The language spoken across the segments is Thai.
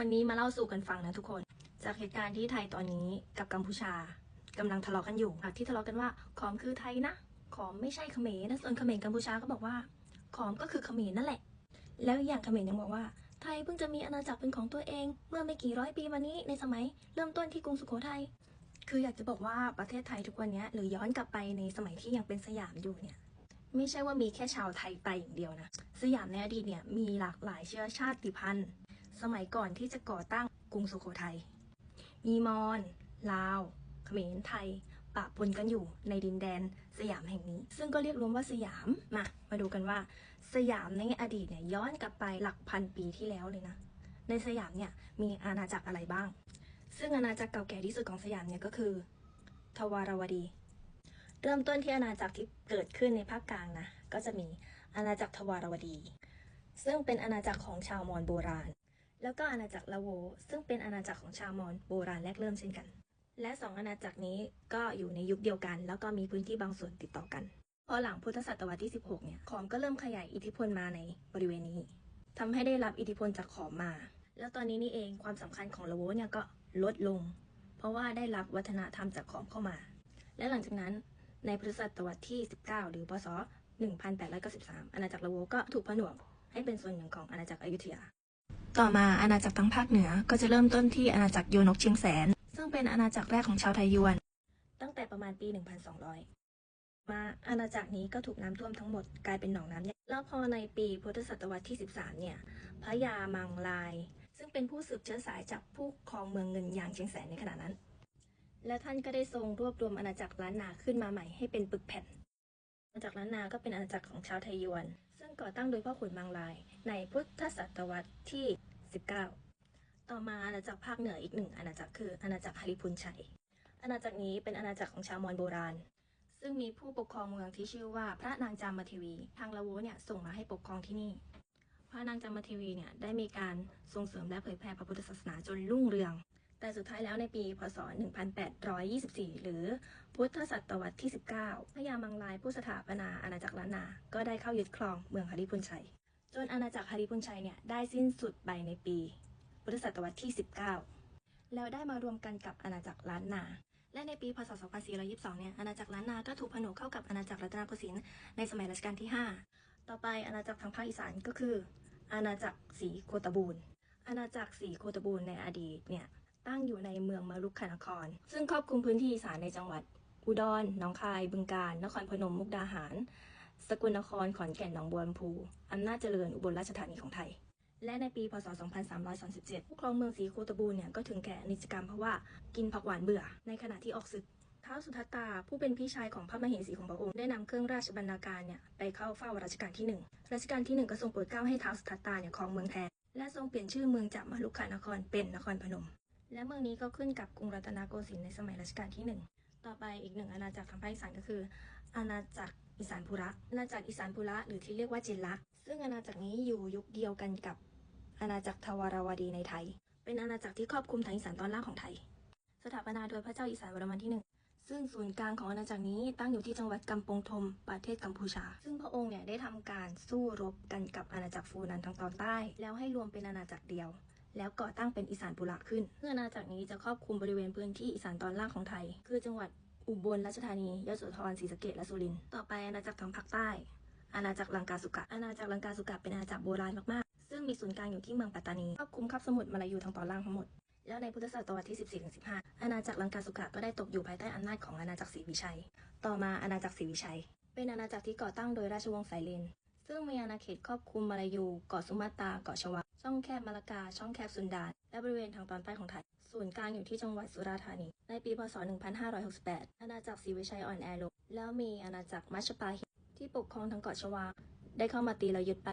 วันนี้มาเล่าสู่กันฟังนะทุกคน จากเหตุการณ์ที่ไทยตอนนี้กับกัมพูชากำลังทะเลาะกันอยู่ที่ทะเลาะกันว่า ขอมคือไทยนะ ขอมไม่ใช่เขมรนะส่วนเขมรกัมพูชาก็บอกว่า ขอมก็คือเขมรนั่นแหละ แล้วอย่างเขมรยังบอกว่า ไทยเพิ่งจะมีอาณาจักรเป็นของตัวเอง เมื่อไม่กี่ร้อยปีมานี้ในสมัย เริ่มต้นที่กรุงสุโขทัยคืออยากจะบอกว่าประเทศไทยทุกวันนี้หรือย้อนกลับไปในสมัยที่ยังเป็นสยามอยู่เนี่ยไม่ใช่ว่ามีแค่ชาวไทยไปอย่างเดียวนะ สยามในอดีตเนี่ยมีหลากหลายเชื้อชาติพันธุ์ สมัยก่อนที่จะก่อตั้งกรุงสุโขทัย มีมอญลาวเขมรไทย ปะปนกันอยู่ในดินแดนสยามแห่งนี้ ซึ่งก็เรียกรวมว่าสยาม มา มาดูกันว่า สยามในอดีตเนี่ยย้อนกลับไปหลักพันปีที่แล้วเลยนะ ในสยามเนี่ยมีอาณาจักรอะไรบ้าง ซึ่งอาณาจักรเก่าแก่ที่สุดของสยามเนี่ยก็คือ ทวารวดี เริ่มต้นที่อาณาจักรที่เกิดขึ้นในภาคกลางนะ ก็จะมีอาณาจักรทวารวดี ซึ่งเป็นอาณาจักรของชาวมอญโบราณ แล้วก็อาณาจักรละโว ซึ่งเป็นอาณาจักรของชาวมอญโบราณแรกเริ่มเช่นกัน และสองอาณาจักรนี้ก็อยู่ในยุคเดียวกัน แล้วก็มีพื้นที่บางส่วนติดต่อกัน พอหลังพุทธศตวรรษที่ 16 เนี่ย ขอมก็เริ่มขยายอิทธิพลมาในบริเวณนี้ทำให้ได้รับอิทธิพลจากขอมมา แล้วตอนนี้นี่เองความสำคัญของละโวเนี่ยก็ลดลง เพราะว่าได้รับวัฒนธรรมจากขอมเข้ามา และหลังจากนั้นในพุทธศตวรรษที่ 19 หรือพศ 1893 อาณาจักรละโวก็ถูกผนวกให้เป็นส่วนหนึ่งของอาณาจักรอยุธยา ต่อมาอาณาจักรทั้งภาคเหนือก็จะเริ่มต้นที่อาณาจักรโยนกเชียงแสน ซึ่งเป็นอาณาจักรแรกของชาวไทยยวน ตั้งแต่ประมาณปี 1200 มาอาณาจักรนี้ก็ถูกน้ำท่วมทั้งหมดกลายเป็นหนองน้ำใหญ่แล้วพอในปีพุทธศตวรรษที่ 13 เนี่ยพระยามังลาย ซึ่งเป็นผู้สืบเชื้อสายจากผู้ครองเมืองเงินยางเชียงแสนในขณะนั้น และท่านก็ได้ทรงรวบรวมอาณาจักรล้านนาขึ้นมาใหม่ให้เป็นปึกแผ่นอาณาจักรล้านนาก็เป็นอาณาจักรของชาวไทยยวน ก่อตั้งโดยพ่อขุนมังลาย ในพุทธศตวรรษที่ 19 ต่อมาอาณาจักรภาคเหนืออีกหนึ่งอาณาจักรคืออาณาจักรฮาริพุนชัย อาณาจักรนี้เป็นอาณาจักรของชาวมอญโบราณ ซึ่งมีผู้ปกครองเมืองที่ชื่อว่าพระนางจามเทวี ทางละโวเนี่ยส่งมาให้ปกครองที่นี่ พระนางจามเทวีเนี่ยได้มีการส่งเสริมและเผยแพร่พระพุทธศาสนาจนรุ่งเรือง แต่สุดท้ายแล้วในปี พศ 1824 หรือพุทธศตวรรษที่ 19 พระยามังลายผู้สถาปนาอาณาจักรล้านนา ก็ได้เข้ายึดครองเมืองฮาริพุนชัย จนอาณาจักรฮาริพุนชัยเนี่ยได้สิ้นสุดไปในปี พุทธศตวรรษที่ 19 แล้วได้มารวมกันกับอาณาจักรล้านนา และในปี พศ 2422 เนี่ย อาณาจักรล้านนา ก็ถูกผนวกเข้ากับอาณาจักรรัตนโกสินทร์ในสมัยรัชกาลที่ 5 ต่อไปอาณาจักรทางภาคอีสานก็คือ อาณาจักรศรีโคตบูรณ์อาณาจักรศรีโคตบูรณ์ในอดีตเนี่ย ตั้งอยู่ในเมืองมารุกขนคร ซึ่งครอบคลุมพื้นที่อีสานในจังหวัด อุดรหนองคาย บึงกาฬนครพนมมุกดาหาร สกลนครขอนแก่นหนองบัวลำพูอำนาจเจริญอุบลราชธานีของไทย และในปีพศ 2337 ผู้ครองเมืองศรีโคตบูรเนี่ยก็ถึงแก่อนิจกรรมเพราะว่ากินผักหวานเบื่อ ในขณะที่ออกศึกท้าวสุทัตตาผู้เป็นพี่ชายของพระมเหสีของพระองค์ได้นำเครื่องราชบรรณาการเนี่ยไปเข้าเฝ้ารัชกาลที่หนึ่งรัชกาลที่หนึ่งก็ทรงโปรดเกล้าให้ท้าวสุทัตตาเนี่ยครองเมืองแทนและทรงเปลี่ยนชื่อเมืองจากมารุกขานครเป็นนครพนม และเมืองนี้ก็ขึ้นกับกรุงรัตนโกสินทร์ในสมัยรัชกาลที่หนึ่งต่อไปอีกหนึ่งอาณาจักรทางภาคอีสานก็คือ อาณาจักรอีสานพุระ อาณาจักรอีสานพุระหรือที่เรียกว่าเจนลักษณ์ซึ่งอาณาจักรนี้อยู่ยุคเดียวกันกับอาณาจักรทวารวดีในไทย เป็นอาณาจักรที่ครอบคลุมทางอีสานตอนล่างของไทย สถาปนาโดยพระเจ้าอีสานวรมันที่หนึ่งซึ่งศูนย์กลางของอาณาจักรนี้ตั้งอยู่ที่จังหวัดกำปงทม ประเทศกัมพูชา ซึ่งพระองค์เนี่ยได้ทำการสู้รบกันกับอาณาจักรฟูนันทางตอนใต้ แล้วให้รวมเป็นอาณาจักรเดียว แล้วก่อตั้งเป็นอีสานปุระขึ้นซึ่อาณาจักรนี้จะครอบคลุมบริเวณพื้นที่อีสานตอนล่างของไทย คือจังหวัดอุบลราชธานียโสธรศรีสะเกษและสุรินทร์ต่อไปอาณาจักรทางภาคใต้ อาณาจักรลังกาสุกะอาณาจักรลังกาสุกะเป็นอาณาจักรโบราณมากๆ ซึ่งมีศูนย์กลางอยู่ที่เมืองปัตตานีครอบคลุมคาบสมุทรมาลายูทางตอนล่างทั้งหมดแล้วในพุทธศตวรรษที่ 14-15 อาณาจักรลังกาสุกะก็ได้ตกอยู่ภายใต้อำนาจของอาณาจักรศรีวิชัย ต่อมาอาณาจักรศรีวิชัย เป็นอาณาจักรที่ก่อตั้งโดยราชวงศ์ไซเลน ซึ่งมีอาณาเขตครอบคลุมมาลายูเกาะสุมาตราเกาะชวา ช่องแคบมาลากา ช่องแคบสุนดาน และบริเวณทางตอนใต้ของไทย ศูนย์กลางอยู่ที่จังหวัดสุราษฎร์ธานี ในปีพศ 1568 อาณาจักรศรีวิชัยอ่อนแอลง แล้วมีอาณาจักรมัชปาหินที่ปกครองทางเกาะชวา ได้เข้ามาตีเรายึดไป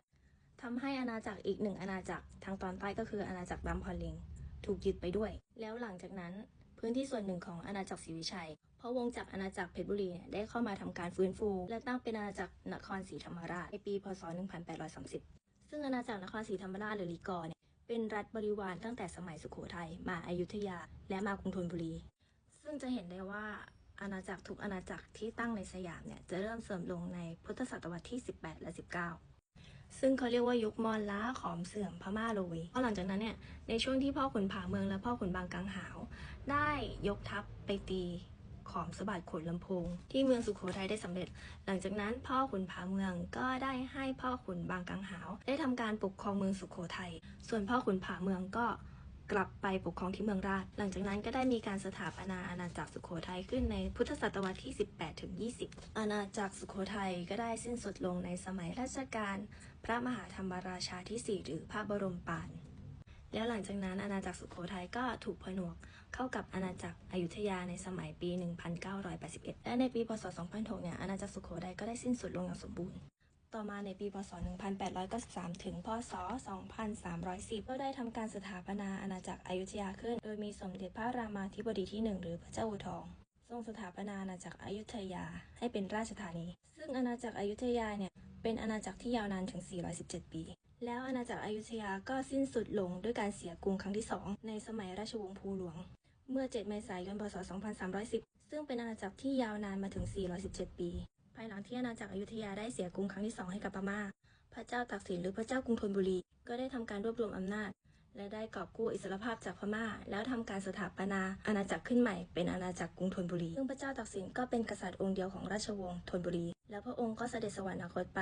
ทำให้อาณาจักรอีกหนึ่งอาณาจักรทางตอนใต้ก็คืออาณาจักรบัมพอลิง ถูกยึดไปด้วย แล้วหลังจากนั้น พื้นที่ส่วนหนึ่งของอาณาจักรศรีวิชัย ราะวงจักรอาณาจักรเพชรบุรีเนี่ยได้เข้ามาทำการฟื้นฟู และตั้งเป็นอาณาจักรนครศรีธรรมราชในปีพศ 1830 ซึ่งอาณาจักรนครศรีธรรมราชหรือลีกอร์เนี่ยเป็นรัฐบริวารตั้งแต่สมัยสุโขทัยมาอยุธยา และมากรุงธนบุรี ซึ่งจะเห็นได้ว่าอาณาจักรทุกอาณาจักรที่ตั้งในสยามเนี่ยจะเริ่มเสื่อมลงในพุทธศตวรรษที่ 18 และ 19 ซึ่งเขาเรียกว่ายุคมอญล้าขอมเสื่อมพม่าลุยเพราะหลังจากนั้นเนี่ยในช่วงที่พ่อขุนผาเมืองและพ่อขุนบางกังหาว ได้ยกทัพไปตี ขอมสบัดขนลำโพงที่เมืองสุโขทัยได้สำเร็จ หลังจากนั้นพ่อขุนผาเมืองก็ได้ให้พ่อขุนบางกังหาว ได้ทำการปกครองเมืองสุโขทัย ส่วนพ่อขุนผาเมืองก็กลับไปปกครองที่เมืองราช หลังจากนั้นก็ได้มีการสถาปนาอาณาจักรสุโขทัยขึ้นในพุทธศตวรรษที่ 18ถึง20 อาณาจักรสุโขทัยก็ได้สิ้นสุดลงในสมัยรัชกาลพระมหาธรรมราชาที่ 4 หรือพระบรมปาน แล้วหลังจากนั้นอาณาจักรสุโขทัยก็ถูกผนวก เข้ากับอาณาจักรอยุธยาในสมัยปี 1981 และในปีพศ 2006 เนี่ยอาณาจักรสุโขทัยก็ได้สิ้นสุดลงอย่างสมบูรณ์ ต่อมาในปีพศ 1893 ถึงพศ 2310 ก็ได้ทำการสถาปนาอาณาจักรอยุธยาขึ้น โดยมีสมเด็จพระรามาธิบดีที่ 1 หรือพระเจ้าอู่ทองทรงสถาปนาอาณาจักรอยุธยาให้เป็นราชธานี ซึ่งอาณาจักรอยุธยาเนี่ยเป็นอาณาจักรที่ยาวนานถึง 417 ปี แล้วอาณาจักรอยุธยาก็สิ้นสุดลงด้วยการเสียกรุงครั้งที่ 2 ในสมัยราชวงศ์ภูหลวง เมื่อ 7 เมษายน พศ 2310 ซึ่งเป็นอาณาจักรที่ยาวนานมาถึง 417 ปี ภายหลังที่อาณาจักรอยุธยาได้เสียกรุงครั้งที่ 2 ให้กับพม่า พระเจ้าตากสินหรือพระเจ้ากรุงธนบุรี ก็ได้ทำการรวบรวมอำนาจ และได้กอบกู้อิสรภาพจากพม่า แล้วทำการสถาปนาอาณาจักรขึ้นใหม่เป็นอาณาจักรกรุงธนบุรี ซึ่งพระเจ้าตากสินก็เป็นกษัตริย์องค์เดียวของราชวงศ์ธนบุรี แล้วพระองค์ก็เสด็จสวรรคตไป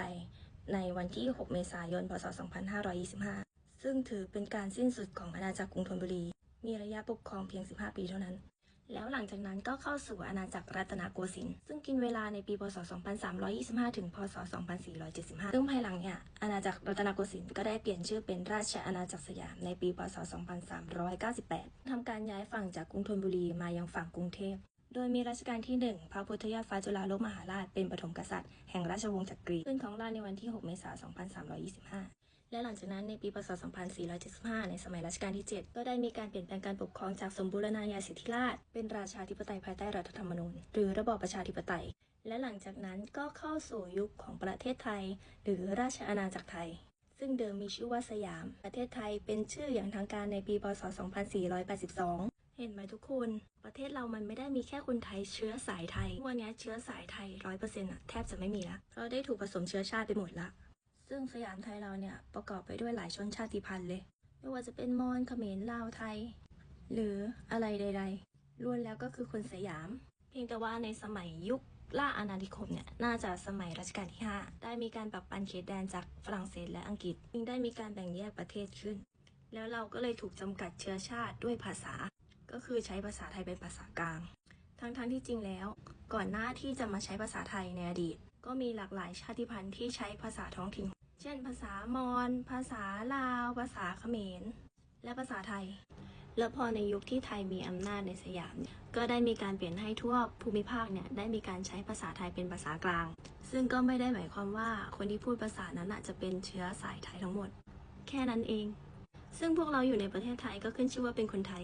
ในวันที่ 6 เมษายน พศ 2525 ซึ่งถือเป็นการสิ้นสุดของอาณาจักรกรุงธนบุรี มีระยะปกครองเพียง 15 ปีเท่านั้น แล้วหลังจากนั้นก็เข้าสู่อาณาจักรรัตนโกสินทร์ซึ่งกินเวลาในปีพศ 2325 ถึงพศ 2475 ซึ่งภายหลังเนี่ยอาณาจักรรัตนโกสินทร์ก็ได้เปลี่ยนชื่อเป็นราชอาณาจักรสยามในปีพศ 2398 ทำการย้ายฝั่งจากกรุงธนบุรีมายังฝั่งกรุงเทพโดยมีรัชกาลที่ 1 พระพุทธยอดฟ้าจุฬาโลกมหาราชเป็นปฐมกษัตริย์แห่งราชวงศ์จักรีขึ้นของราชในวันที่ 6 เมษายน 2325 และหลังจากนั้นในปีพศ 2475 ในสมัยรัชกาลที่ 7 ก็ได้มีการเปลี่ยนแปลงการปกครองจากสมบูรณาญาสิทธิราช เป็นราชาธิปไตยภายใต้รัฐธรรมนูญ หรือระบอบประชาธิปไตย และหลังจากนั้นก็เข้าสู่ยุคของประเทศไทย หรือราชอาณาจักรไทย ซึ่งเดิมมีชื่อว่าสยาม ประเทศไทยเป็นชื่ออย่างทางการในปีพศ 2482เห็นไหมทุกคน ประเทศเรามันไม่ได้มีแค่คนไทยเชื้อสายไทย วันนี้เชื้อสายไทยร้อยเปอร์เซ็นต์อะแทบจะไม่มีละ เพราะได้ถูกผสมเชื้อชาติไปหมดละ ซึ่งสยามไทยเราเนี่ยประกอบไปด้วยหลายชนชาติพันธุ์เลย ไม่ว่าจะเป็นมอญเขมรลาวไทย หรืออะไรใด ๆล้วนแล้วก็คือคนสยาม เพียงแต่ว่าในสมัยยุคล่าอาณานิคมเนี่ยน่าจะสมัยรัชกาลที่ 5 ได้มีการปรับปันเขตแดนจากฝรั่งเศสและอังกฤษจึงได้มีการแบ่งแยกประเทศขึ้น แล้วเราก็เลยถูกจำกัดเชื้อชาติด้วยภาษา ก็คือใช้ภาษาไทยเป็นภาษากลาง ทั้งๆที่จริงแล้ว ก่อนหน้าที่จะมาใช้ภาษาไทยในอดีต ก็มีหลากหลายชาติพันธุ์ที่ใช้ภาษาท้องถิ่น เช่น ภาษามอญภาษาลาว ภาษาเขมร และภาษาไทย แล้วพอในยุคที่ไทยมีอำนาจในสยาม ก็ได้มีการเปลี่ยนให้ทั่วภูมิภาคเนี่ยได้มีการใช้ภาษาไทยเป็นภาษากลาง ซึ่งก็ไม่ได้หมายความว่าคนที่พูดภาษานั้นน่ะจะเป็นเชื้อสายไทยทั้งหมด แค่นั้นเอง ซึ่งพวกเราอยู่ในประเทศไทยก็ขึ้นชื่อว่าเป็นคนไทย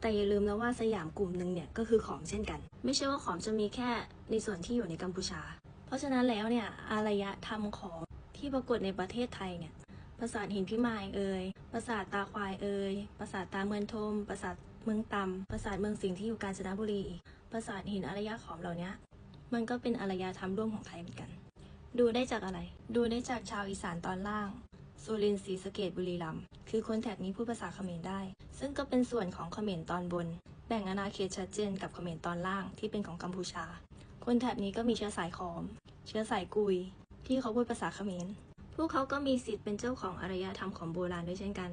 แต่อย่าลืมนะว่าสยามกลุ่มหนึ่งเนี่ยก็คือขอมเช่นกัน ไม่ใช่ว่าขอมจะมีแค่ในส่วนที่อยู่ในกัมพูชา เพราะฉะนั้นแล้วเนี่ยอารยธรรมของ ที่ปรากฏในประเทศไทยเนี่ยปราสาทหินพิมายเอ่ยปราสาทตาควายเอ่ยปราสาทตาเมืองทมปราสาทเมืองตำปราสาทเมืองสิงห์ที่อยู่กาญจนบุรีอีกปราสาทหินอารยขอมเหล่านี้มันก็เป็นอารยธรรมร่วมของไทยเหมือนกัน ดูได้จากอะไร ดูได้จากชาวอีสานตอนล่างสุรินทร์ศรีสะเกดบุรีรัมย์คือคนแถบนี้พูดภาษาเขมรได้ ซึ่งก็เป็นส่วนของเขมรตอนบน แบ่งอาณาเขตชัดเจนกับเขมรตอนล่างที่เป็นของกัมพูชา คนแถบนี้ก็มีเชื้อสายขอม เชื้อสายกุย ที่เขาพูดภาษาเขมร พวกเขาก็มีสิทธิ์เป็นเจ้าของอารยธรรมของโบราณด้วยเช่นกัน